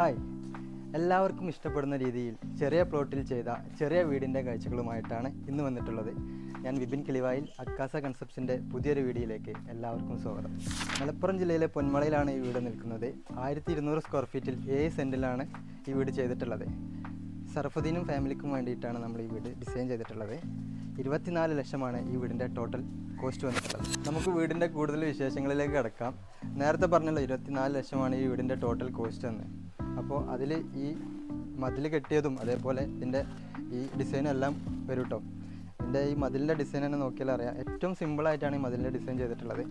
Hi. എല്ലാവർക്കും ഇഷ്ടപ്പെടുന്ന രീതിയിൽ ചെറിയ പ്ലോട്ടിൽ ചെയ്ത ചെറിയ വീടിന്റെ കാഴ്ചകളുമായിട്ടാണ് ഇന്ന് വന്നിട്ടുള്ളത്. ഞാൻ വിപിൻ കിളിവായിൽ അക്കാസ കൺസെപ്ഷന്റെ പുതിയൊരു വീഡിയോയിലേക്ക് എല്ലാവർക്കും സ്വാഗതം. മലപ്പുറം ജില്ലയിലെ പൊന്മളയിലാണ് ഈ വീട് നിൽക്കുന്നത്. ആയിരത്തി ഇരുന്നൂറ് സ്ക്വയർ ഫീറ്റിൽ ഏഴ് സെന്റിലാണ് ഈ വീട് ചെയ്തിട്ടുള്ളത്. സർഫുദ്ദീനും ഫാമിലിക്കും വേണ്ടിയിട്ടാണ് നമ്മൾ ഈ വീട് ഡിസൈൻ ചെയ്തിട്ടുള്ളത്. ഇരുപത്തിനാല് ലക്ഷമാണ് ഈ വീടിന്റെ ടോട്ടൽ കോസ്റ്റ് വന്നിട്ടുള്ളത്. നമുക്ക് വീടിന്റെ കൂടുതൽ വിശേഷങ്ങളിലേക്ക് കിടക്കാം. നേരത്തെ പറഞ്ഞല്ലോ ഇരുപത്തിനാല് ലക്ഷമാണ് ഈ വീടിന്റെ ടോട്ടൽ കോസ്റ്റ് എന്ന്. അപ്പോൾ അതിൽ ഈ മതിൽ കെട്ടിയതും അതേപോലെ ഇതിന്റെ ഈ ഡിസൈനും എല്ലാം വരും കേട്ടോ ഇതിന്റെ ഈ മതിലിന്റെ ഡിസൈൻ തന്നെ നോക്കിയാൽ അറിയാം. ഏറ്റവും സിമ്പിളായിട്ടാണ് ഈ മതിലിന്റെ ഡിസൈൻ ചെയ്തിട്ടുള്ളത്.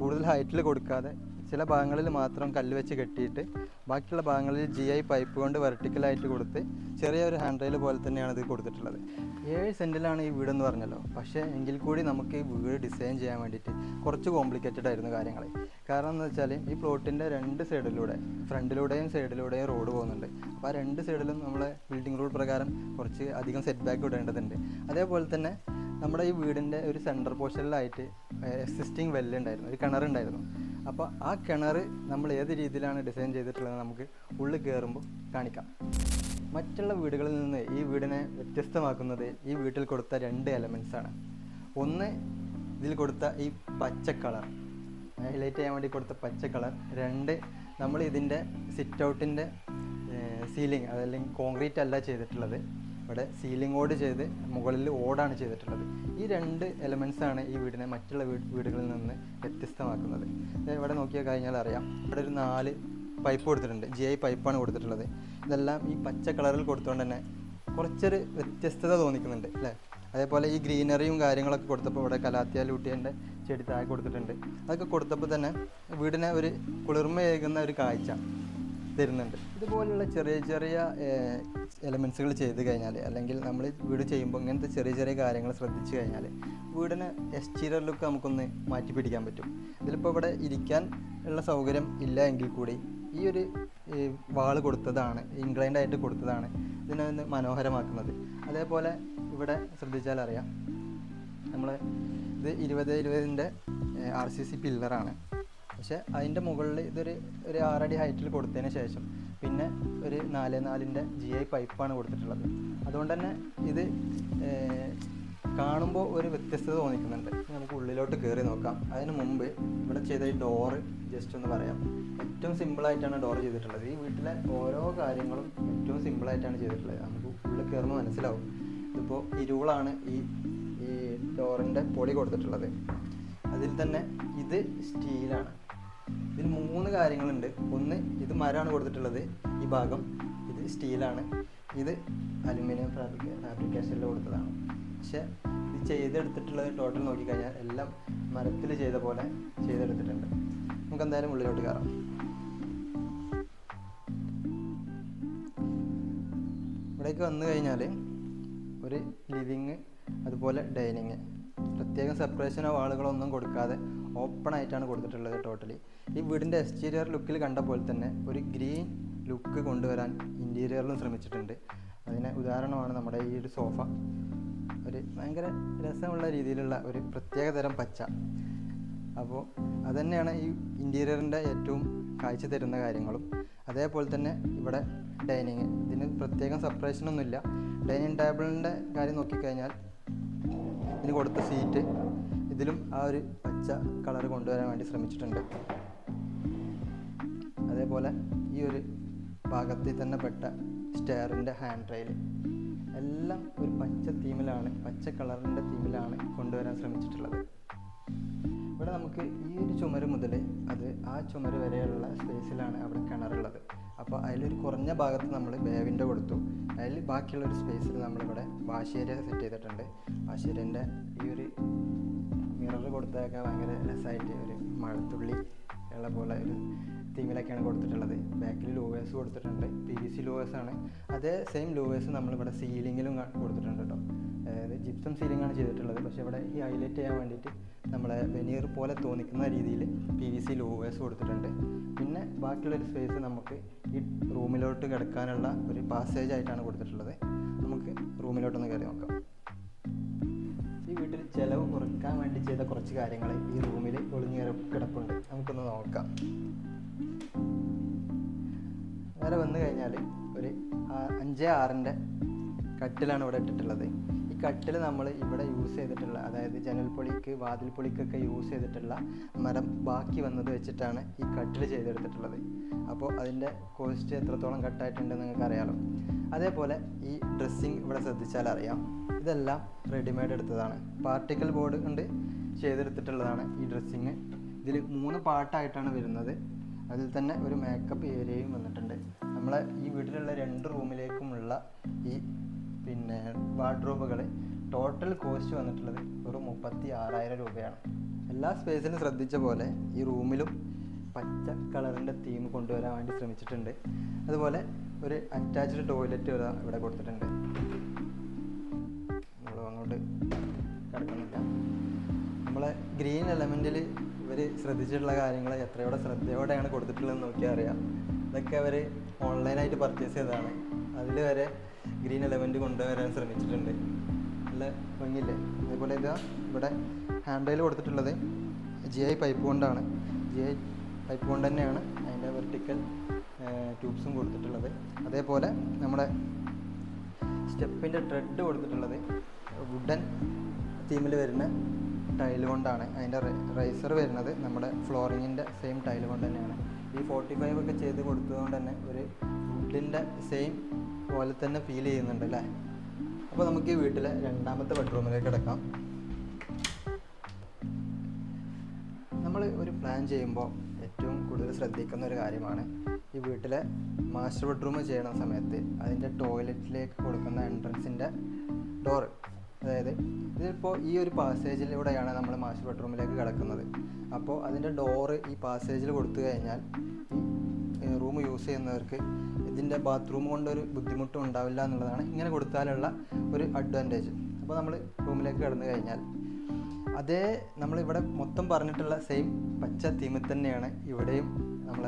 കൂടുതൽ ഹൈറ്റിൽ കൊടുക്കാതെ ചില ഭാഗങ്ങളിൽ മാത്രം കല്ല് വെച്ച് കെട്ടിയിട്ട് ബാക്കിയുള്ള ഭാഗങ്ങളിൽ ജി ഐ പൈപ്പ് കൊണ്ട് വെർട്ടിക്കലായിട്ട് കൊടുത്ത് ചെറിയൊരു ഹാൻഡ് റെയിൽ പോലെ തന്നെയാണ് ഇത് കൊടുത്തിട്ടുള്ളത്. ഏഴ് സെന്റിലാണ് ഈ വീടെന്ന് പറഞ്ഞല്ലോ. പക്ഷേ എങ്കിൽ കൂടി നമുക്ക് ഈ വീട് ഡിസൈൻ ചെയ്യാൻ വേണ്ടിയിട്ട് കുറച്ച് കോംപ്ലിക്കേറ്റഡ് ആയിരുന്നു കാര്യങ്ങൾ കാരണം എന്ന് വെച്ചാൽ ഈ പ്ലോട്ടിന്റെ രണ്ട് സൈഡിലൂടെ ഫ്രണ്ടിലൂടെയും സൈഡിലൂടെയും റോഡ് പോകുന്നുണ്ട്. അപ്പോൾ ആ രണ്ട് സൈഡിലും നമ്മൾ ബിൽഡിംഗ് റൂൾ പ്രകാരം കുറച്ച് അധികം സെറ്റ് ബാക്ക് ഇടേണ്ടതുണ്ട്. അതേപോലെ തന്നെ നമ്മുടെ ഈ വീടിന്റെ ഒരു സെന്റർ പോർഷനിലായിട്ട് എക്സിസ്റ്റിംഗ് വെല്ലുണ്ടായിരുന്നു ഒരു കിണറുണ്ടായിരുന്നു. അപ്പോൾ ആ കിണർ നമ്മൾ ഏത് രീതിയിലാണ് ഡിസൈൻ ചെയ്തിട്ടുള്ളത് നമുക്ക് ഉള്ളിൽ കയറുമ്പോൾ കാണിക്കാം. മറ്റുള്ള വീടുകളിൽ നിന്ന് ഈ വീടിനെ വ്യത്യസ്തമാക്കുന്നത് ഈ വീട്ടിൽ കൊടുത്ത രണ്ട് എലമെൻസ് ആണ്. ഒന്ന് ഇതിൽ കൊടുത്ത ഈ പച്ച കളർ ഹൈലൈറ്റ് ചെയ്യാൻ വേണ്ടി കൊടുത്ത പച്ച കളർ രണ്ട് നമ്മൾ ഇതിന്റെ സിറ്റ് ഔട്ടിന്റെ സീലിംഗ് അതല്ലെങ്കിൽ കോൺക്രീറ്റ് അല്ല ചെയ്തിട്ടുള്ളത്. ഇവിടെ സീലിംഗ് ഓട് ചെയ്ത് മുകളിൽ ഓടാണ് ചെയ്തിട്ടുള്ളത്. ഈ രണ്ട് ആണ് ഈ വീടിനെ മറ്റുള്ള വീട് വീടുകളിൽ നിന്ന് വ്യത്യസ്തമാക്കുന്നത്. ഇവിടെ നോക്കിയാൽ കഴിഞ്ഞാൽ അറിയാം. ഇവിടെ ഒരു നാല് പൈപ്പ് കൊടുത്തിട്ടുണ്ട്. ജി ഐ പൈപ്പാണ് കൊടുത്തിട്ടുള്ളത്. ഇതെല്ലാം ഈ പച്ച കളറിൽ കൊടുത്തുകൊണ്ട് തന്നെ കുറച്ചൊരു വ്യത്യസ്തത തോന്നിക്കുന്നുണ്ട് അല്ലേ? അതേപോലെ ഈ ഗ്രീനറിയും കാര്യങ്ങളൊക്കെ കൊടുത്തപ്പോൾ ഇവിടെ കലാത്തിയ ലൂട്ടിയന്റെ ചെടി താഴെ കൊടുത്തിട്ടുണ്ട്. അതൊക്കെ കൊടുത്തപ്പോൾ തന്നെ വീടിനെ ഒരു കുളിർമയേകുന്ന ഒരു കാഴ്ച. തരുന്നുണ്ട്. ഇതുപോലുള്ള ചെറിയ ചെറിയ എലമെൻസുകൾ ചെയ്ത് കഴിഞ്ഞാൽ അല്ലെങ്കിൽ നമ്മൾ വീട് ചെയ്യുമ്പോൾ ഇങ്ങനത്തെ ചെറിയ ചെറിയ കാര്യങ്ങൾ ശ്രദ്ധിച്ചു കഴിഞ്ഞാൽ വീടിന് എക്സ്റ്റീരിയർ ലുക്ക് നമുക്കൊന്ന് മാറ്റി പിടിക്കാൻ പറ്റും. ഇതിലിപ്പോൾ ഇവിടെ ഇരിക്കാൻ ഉള്ള സൗകര്യം ഇല്ല എങ്കിൽ കൂടി ഈ ഒരു വാൾ കൊടുത്തതാണ് ഇൻക്ലൈൻഡ് ആയിട്ട് കൊടുത്തതാണ് ഇതിനെ ഒന്ന് മനോഹരമാക്കുന്നത്. അതേപോലെ ഇവിടെ ശ്രദ്ധിച്ചാൽ അറിയാം നമ്മൾ ഇത് ഇരുപത് ഇരുപതിന്റെ ആർ സി സി പില്ലറാണ് പക്ഷേ അതിന്റെ മുകളിൽ ഇതൊരു ഒരു ആറടി ഹൈറ്റിൽ കൊടുത്തതിന് ശേഷം പിന്നെ ഒരു നാല് നാലിന്റെ ജി ഐ പൈപ്പാണ് കൊടുത്തിട്ടുള്ളത്. അതുകൊണ്ട് തന്നെ ഇത് കാണുമ്പോൾ ഒരു വ്യത്യസ്തത തോന്നിക്കുന്നുണ്ട്. നമുക്ക് ഉള്ളിലോട്ട് കയറി നോക്കാം. അതിന് മുമ്പ് ഇവിടെ ചെയ്ത ഈ ഡോറ് ജസ്റ്റ് ഒന്ന് പറയാം. ഏറ്റവും സിമ്പിളായിട്ടാണ് ഡോർ ചെയ്തിട്ടുള്ളത്. ഈ വീട്ടിലെ ഓരോ കാര്യങ്ങളും ഏറ്റവും സിമ്പിളായിട്ടാണ് ചെയ്തിട്ടുള്ളത്. നമുക്ക് ഉള്ളിൽ കയറുമ്പോൾ മനസ്സിലാവും. ഇതിപ്പോൾ ഇരുളാണ് ഈ ഈ ഡോറിന്റെ പൊളി കൊടുത്തിട്ടുള്ളത്. അതിൽ തന്നെ ഇത് സ്റ്റീലാണ് ഇതിൽ മൂന്ന് കാര്യങ്ങളുണ്ട്. ഒന്ന് ഇത് മരമാണ് കൊടുത്തിട്ടുള്ളത്. ഈ ഭാഗം ഇത് സ്റ്റീലാണ്. ഇത് അലുമിനിയം ഫാബ്രിക് ഫാബ്രിക്കേഷനിൽ കൊടുത്തതാണ്. പക്ഷേ ഇത് ചെയ്തെടുത്തിട്ടുള്ളത് ടോട്ടൽ നോക്കിക്കഴിഞ്ഞാൽ എല്ലാം മരത്തിൽ ചെയ്ത പോലെ ചെയ്തെടുത്തിട്ടുണ്ട്. നമുക്ക് എന്തായാലും ഉള്ളിലോട്ട് കയറാം ഇവിടേക്ക് വന്നു കഴിഞ്ഞാൽ ഒരു ലിവിങ് അതുപോലെ ഡൈനിങ് പ്രത്യേകം സെപ്പറേഷനോ വാളുകളൊന്നും കൊടുക്കാതെ ഓപ്പൺ ആയിട്ടാണ് കൊടുത്തിട്ടുള്ളത് ടോട്ടലി ഈ വീടിന്റെ എക്സ്റ്റീരിയർ ലുക്കിൽ കണ്ട പോലെ തന്നെ ഒരു ഗ്രീൻ ലുക്ക് കൊണ്ടുവരാൻ ഇന്റീരിയറിലും ശ്രമിച്ചിട്ടുണ്ട്. അതിന് ഉദാഹരണമാണ് നമ്മുടെ ഈ ഒരു സോഫ ഒരു ഭയങ്കര രസമുള്ള രീതിയിലുള്ള ഒരു പ്രത്യേക തരം പച്ച. അപ്പോൾ അതുതന്നെയാണ് ഈ ഇന്റീരിയറിന്റെ ഏറ്റവും കാഴ്ച തരുന്ന കാര്യങ്ങളും. അതേപോലെ തന്നെ ഇവിടെ ഡൈനിങ് ഇതിന് പ്രത്യേകം സെപ്പറേഷനൊന്നുമില്ല ഡൈനിങ് ടേബിളിന്റെ കാര്യം നോക്കിക്കഴിഞ്ഞാൽ ഇതിന് കൊടുത്ത സീറ്റ് ഇതിലും ആ ഒരു പച്ച കളർ കൊണ്ടുവരാൻ വേണ്ടി ശ്രമിച്ചിട്ടുണ്ട്. അതേപോലെ ഈ ഒരു ഭാഗത്തിൽ തന്നെ പെട്ട സ്റ്റെയറിന്റെ ഹാൻഡ് റെയിൽ എല്ലാം ഒരു പച്ച തീമിലാണ് പച്ച കളറിന്റെ തീമിലാണ് കൊണ്ടുവരാൻ ശ്രമിച്ചിട്ടുള്ളത്. ഇവിടെ നമുക്ക് ഈ ഒരു ചുമര് മുതൽ അത് ആ ചുമര് വരെയുള്ള സ്പേസിലാണ് അവിടെ കിണറുള്ളത്. അപ്പോൾ അതിലൊരു കുറഞ്ഞ ഭാഗത്ത് നമ്മൾ ബേവിന്റെ കൊടുത്തു. അതിൽ ബാക്കിയുള്ള ഒരു സ്പേസിൽ നമ്മളിവിടെ വാശേരിയ സെറ്റ് ചെയ്തിട്ടുണ്ട്. വാശേരിന്റെ ഈ ഒരു മിറർ കൊടുത്തതൊക്കെ ഭയങ്കര രസമായിട്ട് ഒരു മഴത്തുള്ളി ഉള്ള പോലെ ഒരു തീമിലൊക്കെയാണ് കൊടുത്തിട്ടുള്ളത്. ബാക്കിൽ ലൂവേഴ്സ് കൊടുത്തിട്ടുണ്ട്. പി വി സി ലൂവേഴ്സാണ് അതേ സെയിം ലൂവേഴ്സ് നമ്മളിവിടെ സീലിങ്ങിലും കൊടുത്തിട്ടുണ്ട് കേട്ടോ അതായത് ജിപ്സം സീലിംഗ് ആണ് ചെയ്തിട്ടുള്ളത്. പക്ഷേ ഇവിടെ ഈ ഹൈലൈറ്റ് ചെയ്യാൻ വേണ്ടിയിട്ട് നമ്മളെ വെനീർ പോലെ തോന്നിക്കുന്ന രീതിയിൽ പി വി സി ലൂവേഴ്സ് കൊടുത്തിട്ടുണ്ട്. പിന്നെ ബാക്കിയുള്ളൊരു സ്പേസ് നമുക്ക് ഈ റൂമിലോട്ട് കിടക്കാനുള്ള ഒരു പാസേജ് ആയിട്ടാണ് കൊടുത്തിട്ടുള്ളത്. നമുക്ക് റൂമിലോട്ടൊന്ന് കയറി നോക്കാം. വീട്ടിൽ ചിലവ് കുറയ്ക്കാൻ വേണ്ടി ചെയ്ത കുറച്ച് കാര്യങ്ങൾ ഈ റൂമിൽ ഒളിഞ്ഞു കിടപ്പുണ്ട്. നമുക്കൊന്ന് നോക്കാം. നേരെ വന്നു കഴിഞ്ഞാൽ ഒരു അഞ്ച് ആറിന്റെ കട്ടിലാണ് ഇവിടെ ഇട്ടിട്ടുള്ളത്. ഈ കട്ടിൽ നമ്മൾ ഇവിടെ യൂസ് ചെയ്തിട്ടുള്ള അതായത് ജനൽപ്പൊളിക്ക് വാതിൽപ്പൊളിക്കൊക്കെ യൂസ് ചെയ്തിട്ടുള്ള മരം ബാക്കി വന്നത് വെച്ചിട്ടാണ് ഈ കട്ടിൽ ചെയ്തെടുത്തിട്ടുള്ളത്. അപ്പോൾ അതിന്റെ കോസ്റ്റ് എത്രത്തോളം കട്ടായിട്ടുണ്ടെന്ന് നിങ്ങൾക്ക് അറിയാമല്ലോ അതേപോലെ ഈ ഡ്രസ്സിങ് ഇവിടെ ശ്രദ്ധിച്ചാൽ അറിയാം ഇതെല്ലാം റെഡിമെയ്ഡ് എടുത്തതാണ്. പാർട്ടിക്കൽ ബോർഡ് കൊണ്ട് ചെയ്തെടുത്തിട്ടുള്ളതാണ് ഈ ഡ്രസ്സിങ് ഇതിൽ മൂന്ന് പാർട്ടായിട്ടാണ് വരുന്നത്. അതിൽ തന്നെ ഒരു മേക്കപ്പ് ഏരിയയും വന്നിട്ടുണ്ട്. നമ്മളെ ഈ വീട്ടിലുള്ള രണ്ട് റൂമിലേക്കുമുള്ള ഈ പിന്നെ വാർഡ്രോബുകൾ ടോട്ടൽ കോസ്റ്റ് വന്നിട്ടുള്ളത് ഒരു മുപ്പത്തി ആറായിരം രൂപയാണ്. എല്ലാ സ്പേസിലും ശ്രദ്ധിച്ച പോലെ ഈ റൂമിലും പച്ച കളറിന്റെ തീം കൊണ്ടുവരാൻ വേണ്ടി ശ്രമിച്ചിട്ടുണ്ട്. അതുപോലെ ഒരു അറ്റാച്ച്ഡ് ടോയ്ലറ്റ് ഇവിടെ കൊടുത്തിട്ടുണ്ട്. നമ്മൾ അങ്ങോട്ട് കിടക്കുന്നില്ല. നമ്മളെ ഗ്രീൻ എലമെന്റിൽ ഇവർ ശ്രദ്ധിച്ചിട്ടുള്ള കാര്യങ്ങൾ എത്രയോടെ ശ്രദ്ധയോടെയാണ് കൊടുത്തിട്ടുള്ളതെന്ന് നോക്കിയാൽ അറിയാം. ഇതൊക്കെ അവർ ഓൺലൈനായിട്ട് പർച്ചേസ് ചെയ്തതാണ്. അതിൽ വരെ ഗ്രീൻ എലമെന്റ് കൊണ്ടുവരാൻ ശ്രമിച്ചിട്ടുണ്ട്. നല്ല ഭംഗിയില്ലേ? അതേപോലെ ഇതാ ഇവിടെ ഹാൻഡ് റെയിൽ കൊടുത്തിട്ടുള്ളത് ജി ഐ പൈപ്പ് കൊണ്ടാണ്. ജി ഐ പൈപ്പ് കൊണ്ട് തന്നെയാണ് അതിന്റെ വെർട്ടിക്കൽ ട്യൂബ്സും കൊടുത്തിട്ടുള്ളത്. അതേപോലെ നമ്മുടെ സ്റ്റെപ്പിന്റെ ട്രെഡ് കൊടുത്തിട്ടുള്ളത് വുഡൻ തീമിൽ വരുന്ന ടൈൽ കൊണ്ടാണ്. അതിന്റെ റൈസർ വരുന്നത് നമ്മുടെ ഫ്ലോറിങ്ങിന്റെ സെയിം ടൈൽ കൊണ്ട് തന്നെയാണ്. ഈ ഫോർട്ടി ഫൈവ് ഒക്കെ ചെയ്ത് കൊടുത്തതുകൊണ്ട് തന്നെ ഒരു വുഡിന്റെ സെയിം പോലെ തന്നെ ഫീൽ ചെയ്യുന്നുണ്ട് അല്ലേ? അപ്പോൾ നമുക്ക് ഈ വീട്ടിലെ രണ്ടാമത്തെ ബെഡ്റൂമിലേക്ക് കിടക്കാം. നമ്മൾ ഒരു പ്ലാൻ ചെയ്യുമ്പോൾ ഏറ്റവും കൂടുതൽ ശ്രദ്ധിക്കുന്ന ഒരു കാര്യമാണ് ഈ വീട്ടിലെ മാസ്റ്റർ ബെഡ്റൂം ചെയ്യണ സമയത്ത് അതിന്റെ ടോയ്ലറ്റിലേക്ക് കൊടുക്കുന്ന എൻട്രൻസിന്റെ ഡോറ് അതായത് ഇതിപ്പോൾ ഈ ഒരു പാസേജിലൂടെയാണ് നമ്മൾ മാസ്റ്റർ ബെഡ്റൂമിലേക്ക് കിടക്കുന്നത്. അപ്പോൾ അതിന്റെ ഡോറ് ഈ പാസേജിൽ കൊടുത്തു കഴിഞ്ഞാൽ ഈ റൂം യൂസ് ചെയ്യുന്നവർക്ക് ഇതിന്റെ ബാത്റൂം കൊണ്ടൊരു ബുദ്ധിമുട്ടും ഉണ്ടാവില്ല എന്നുള്ളതാണ് ഇങ്ങനെ കൊടുത്താലുള്ള ഒരു അഡ്വാന്റേജ് അപ്പോൾ നമ്മൾ റൂമിലേക്ക് കിടന്നു കഴിഞ്ഞാൽ അതേ നമ്മളിവിടെ മൊത്തം പറഞ്ഞിട്ടുള്ള സെയിം പച്ച തീമിൽ തന്നെയാണ് ഇവിടെയും നമ്മൾ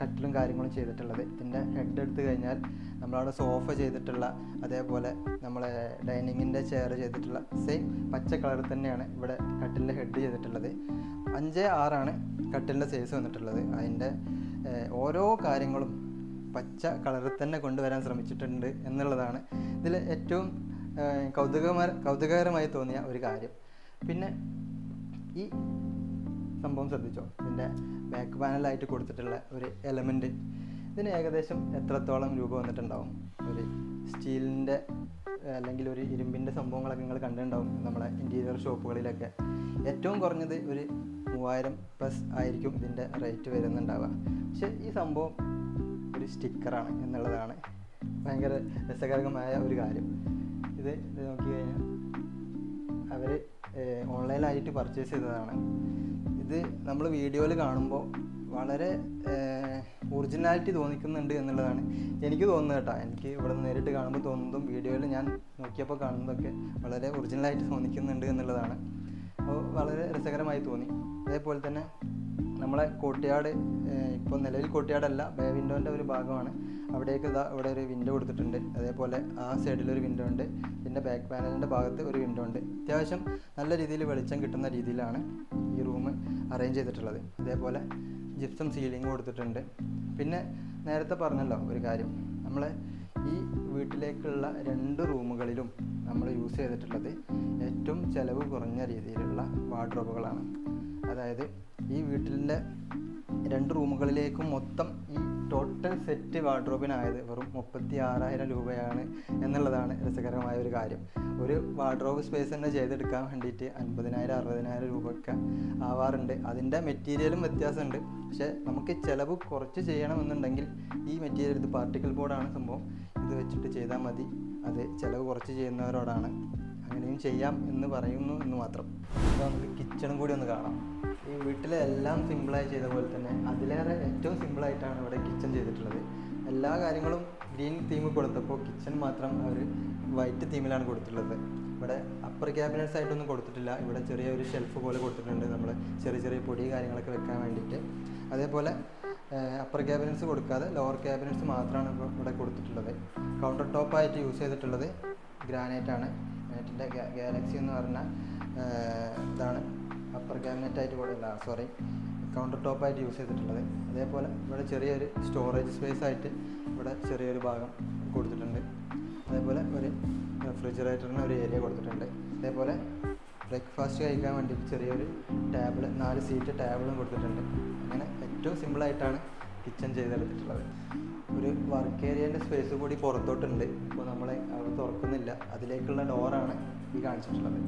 കട്ടിലും കാര്യങ്ങളും ചെയ്തിട്ടുള്ളത്. ഇതിന്റെ ഹെഡ് എടുത്തു കഴിഞ്ഞാൽ നമ്മളവിടെ സോഫ ചെയ്തിട്ടുള്ള അതേപോലെ നമ്മൾ ഡൈനിങ്ങിന്റെ ചെയർ ചെയ്തിട്ടുള്ള സെയിം പച്ച കളറിൽ തന്നെയാണ് ഇവിടെ കട്ടിലിന്റെ ഹെഡ് ചെയ്തിട്ടുള്ളത്. അഞ്ച് ആറാണ് കട്ടിലിന്റെ സൈസ് വന്നിട്ടുള്ളത്. അതിന്റെ ഓരോ കാര്യങ്ങളും പച്ച കളറിൽ തന്നെ കൊണ്ടുവരാൻ ശ്രമിച്ചിട്ടുണ്ട് എന്നുള്ളതാണ്. ഇതിൽ ഏറ്റവും ഏഹ്, കൗതുകകരമായി തോന്നിയ ഒരു കാര്യം. പിന്നെ ഈ സംഭവം ശ്രദ്ധിച്ചോ? ഇതിന്റെ ബാക്ക് പാനലായിട്ട് കൊടുത്തിട്ടുള്ള ഒരു എലമെന്റ് ഇതിന് ഏകദേശം എത്രത്തോളം രൂപ വന്നിട്ടുണ്ടാവും? ഒരു സ്റ്റീലിന്റെ അല്ലെങ്കിൽ ഒരു ഇരുമ്പിന്റെ സംഭവങ്ങളൊക്കെ നിങ്ങൾ കണ്ടിട്ടുണ്ടാവും നമ്മളെ ഇന്റീരിയർ ഷോപ്പുകളിലൊക്കെ ഏറ്റവും കുറഞ്ഞത് ഒരു മൂവായിരം പ്ലസ് ആയിരിക്കും ഇതിന്റെ റേറ്റ് വരുന്നുണ്ടാവുക. പക്ഷേ ഈ സംഭവം ഒരു സ്റ്റിക്കറാണ് എന്നുള്ളതാണ് ഭയങ്കര രസകരമായ ഒരു കാര്യം. ഇത് നോക്കി കഴിഞ്ഞാൽ അവർ ഓൺലൈനായിട്ട് പർച്ചേസ് ചെയ്തതാണ്. ഇത് നമ്മൾ വീഡിയോയിൽ കാണുമ്പോൾ വളരെ ഒറിജിനാലിറ്റി തോന്നിക്കുന്നുണ്ട് എന്നുള്ളതാണ്. എനിക്ക് തോന്നുന്നത് കേട്ടോ. എനിക്ക് ഇവിടെ നേരിട്ട് കാണുമ്പോൾ തോന്നുന്നതും വീഡിയോയിൽ ഞാൻ നോക്കിയപ്പോൾ കാണുന്നതൊക്കെ വളരെ ഒറിജിനലായിട്ട് തോന്നിക്കുന്നുണ്ട് എന്നുള്ളതാണ്. അപ്പോൾ വളരെ രസകരമായി തോന്നി. അതേപോലെ തന്നെ നമ്മളെ കോട്ടയാട് ഇപ്പോൾ നിലവിൽ കോട്ടയാടല്ല ബേ വിൻഡോന്റെ ഒരു ഭാഗമാണ്. അവിടേക്ക് ഇതാ ഇവിടെ ഒരു വിൻഡോ കൊടുത്തിട്ടുണ്ട്. അതേപോലെ ആ സൈഡിൽ ഒരു വിൻഡോ ഉണ്ട്. പിന്നെ ബാക്ക് പാനലിന്റെ ഭാഗത്ത് ഒരു വിൻഡോ ഉണ്ട്. അത്യാവശ്യം നല്ല രീതിയിൽ വെളിച്ചം കിട്ടുന്ന രീതിയിലാണ് ഈ റൂം അറേഞ്ച് ചെയ്തിട്ടുള്ളത്. അതേപോലെ ജിപ്സം സീലിംഗ് കൊടുത്തിട്ടുണ്ട്. പിന്നെ നേരത്തെ പറഞ്ഞല്ലോ ഒരു കാര്യം. നമ്മൾ ഈ വീട്ടിലേക്കുള്ള രണ്ട് റൂമുകളിലും നമ്മൾ യൂസ് ചെയ്തിട്ടുള്ളത് ഏറ്റവും ചിലവ് കുറഞ്ഞ രീതിയിലുള്ള വാർഡ്രോബുകളാണ് അതായത് ഈ വീട്ടിലെ രണ്ട് റൂമുകളിലേക്കും മൊത്തം ഈ ടോട്ടൽ സെറ്റ് വാർഡ്രോബിനായത് വെറും മുപ്പത്തി ആറായിരം രൂപയാണ് എന്നുള്ളതാണ് രസകരമായ ഒരു കാര്യം. ഒരു വാർഡ്രോബ് സ്പേസ് തന്നെ ചെയ്തെടുക്കാൻ വേണ്ടിയിട്ട് അൻപതിനായിരം അറുപതിനായിരം രൂപയൊക്കെ ആവാറുണ്ട്. അതിന്റെ മെറ്റീരിയലും വ്യത്യാസമുണ്ട്. പക്ഷേ നമുക്ക് ചിലവ് കുറച്ച് ചെയ്യണമെന്നുണ്ടെങ്കിൽ ഈ മെറ്റീരിയൽ ഇത് പാർട്ടിക്കൽ ബോർഡാണ് സംഭവം. ഇത് വെച്ചിട്ട് ചെയ്താൽ മതി. അത് ചിലവ് കുറച്ച് ചെയ്യുന്നവരോടാണ്. അങ്ങനെയും ചെയ്യാം എന്ന് പറയുന്നു എന്ന് മാത്രം. നമുക്ക് കിച്ചണും കൂടി ഒന്ന് കാണാം. ഈ വീട്ടിലെ എല്ലാം സിമ്പിളായി ചെയ്ത പോലെ തന്നെ അതിലേറെ ഏറ്റവും സിമ്പിളായിട്ടാണ് ഇവിടെ കിച്ചൺ ചെയ്തിട്ടുള്ളത്. എല്ലാ കാര്യങ്ങളും ഗ്രീൻ തീം കൊടുത്തപ്പോൾ കിച്ചൺ മാത്രം അവർ വൈറ്റ് തീമിലാണ് കൊടുത്തിട്ടുള്ളത്. ഇവിടെ അപ്പർ ക്യാബിനറ്റ്സ് ആയിട്ടൊന്നും കൊടുത്തിട്ടില്ല. ഇവിടെ ചെറിയ ഒരു ഷെൽഫ് പോലെ കൊടുത്തിട്ടുണ്ട് നമ്മൾ ചെറിയ ചെറിയ പൊടി കാര്യങ്ങളൊക്കെ വെക്കാൻ വേണ്ടിയിട്ട്. അതേപോലെ അപ്പർ ക്യാബിനറ്റ്സ് കൊടുക്കാതെ ലോവർ ക്യാബിനറ്റ്സ് മാത്രമാണ് ഇവിടെ കൊടുത്തിട്ടുള്ളത്. കൗണ്ടർ ടോപ്പായിട്ട് യൂസ് ചെയ്തിട്ടുള്ളത് ഗ്രാനൈറ്റ് ആണ്. ഗ്രാനൈറ്റിന്റെ ഗാലക്സി എന്ന് പറഞ്ഞ ഇതാണ്. അപ്പർ ക്യാബിനറ്റ് ആയിട്ട് കൊടുക്കില്ല സോറി കൗണ്ടർ ടോപ്പായിട്ട് യൂസ് ചെയ്തിട്ടുള്ളത്. അതേപോലെ ഇവിടെ ചെറിയൊരു സ്റ്റോറേജ് സ്പേസ് ആയിട്ട് ഇവിടെ ചെറിയൊരു ഭാഗം കൊടുത്തിട്ടുണ്ട്. അതേപോലെ ഒരു റെഫ്രിജറേറ്ററിന് ഒരു ഏരിയ കൊടുത്തിട്ടുണ്ട്. അതേപോലെ ബ്രേക്ക്ഫാസ്റ്റ് കഴിക്കാൻ വേണ്ടി ചെറിയൊരു ടേബിൾ നാല് സീറ്റ് ടേബിളും കൊടുത്തിട്ടുണ്ട്. അങ്ങനെ ഏറ്റവും സിമ്പിളായിട്ടാണ് കിച്ചൺ ചെയ്തെടുത്തിട്ടുള്ളത്. ഒരു വർക്ക് ഏരിയന്റെ സ്പേസ് കൂടി പുറത്തോട്ടുണ്ട്. അപ്പോൾ നമ്മളെ അവിടെ തുറക്കുന്നില്ല. അതിലേക്കുള്ള ഡോറാണ് ഈ കാണിച്ചിട്ടുള്ളത്.